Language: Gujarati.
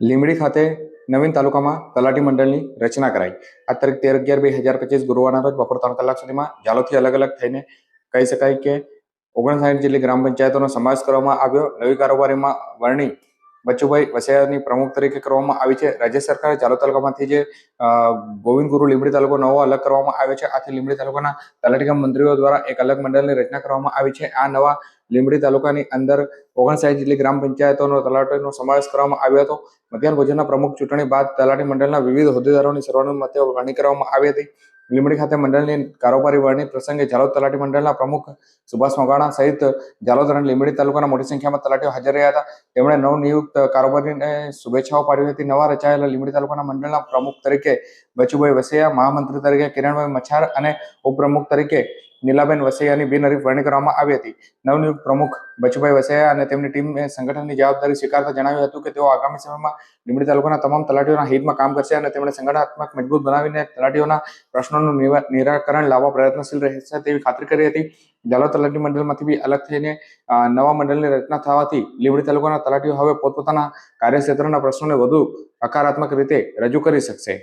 લીંબડી ખાતે નવીન તાલુકામાં તલાટી મંડળની રચના કરાઈ. આ તારીખ તેર અગિયાર બે હજાર પચીસ ગુરુવારના રોજ બપોર ત્રણ કલાક સુધીમાં જાલોથી અલગ અલગ થઈને કહી શકાય કે ઓગણસાઠ જેટલી ગ્રામ પંચાયતોનો સમાવેશ કરવામાં આવ્યો. નવી કારોબારીમાં વરણી બચુભાઈ વસૈયાની પ્રમુખ તરીકે કરવામાં આવી છે. રાજ્ય સરકારે ચાલો તાલુકામાંથી જે ગોવિંદ ગુરુ લીંબડી તાલુકો નવો અલગ કરવામાં આવ્યો છે. આથી લીંબડી તાલુકાના તલાટી કમ મંત્રીઓ દ્વારા એક અલગ મંડળની રચના કરવામાં આવી છે. આ નવા લીંબડી તાલુકાની અંદર ઓગણસાઠ જેટલી ગ્રામ પંચાયતોનો તલાટીનો સમાવેશ કરવામાં આવ્યો હતો. મધ્યાહન ભોજનના પ્રમુખ ચૂંટણી બાદ તલાટી મંડળના વિવિધ હોદ્દેદારોની સર્વાનુમતે વરણી કરવામાં આવી હતી. લીંબડી ખાતે મંડળની કારોબારી વળની પ્રસંગે જાલોદ તલાટી મંડળના પ્રમુખ સુભાષ મોગાણા સહિત જાલોદ અને લીંબડી તાલુકાના મોટી સંખ્યામાં તલાટીઓ હાજર રહ્યા હતા. તેમણે નવનિયુક્ત કારોબારીને શુભેચ્છાઓ પાડી હતી. નવા રચાયેલા લીંબડી તાલુકાના મંડળના પ્રમુખ તરીકે બચુભાઈ વસૈયા, મહામંત્રી તરીકે કિરણભાઈ મચ્છાર અને ઉપપ્રમુખ તરીકે નીલાબેન વસૈયાની બિનહરીફ વરણી કરવામાં આવી હતી. નવનિયુક્ત પ્રમુખ બચુભાઈ વસૈયા અને તેમની ટીમે સંગઠનની જવાબદારી સ્વીકારતા જણાવ્યું હતું કે તેઓ આગામી સમયમાં લીંબડી તાલુકાના તમામ તલાટીઓના હિતમાં કામ કરશે અને તેમણે સંગઠનાત્મક મજબૂત બનાવીને તલાટીઓના પ્રશ્નોનું નિરાકરણ લાવવા પ્રયત્નશીલ રહેશે તેવી ખાતરી કરી હતી. જાલોદ તલાટી મંડળમાંથી બી અલગ થઈને નવા મંડળની રચના થવાથી લીંબડી તાલુકાના તલાટીઓ હવે પોતપોતાના કાર્યક્ષેત્રના પ્રશ્નોને વધુ હકારાત્મક રીતે રજૂ કરી શકશે.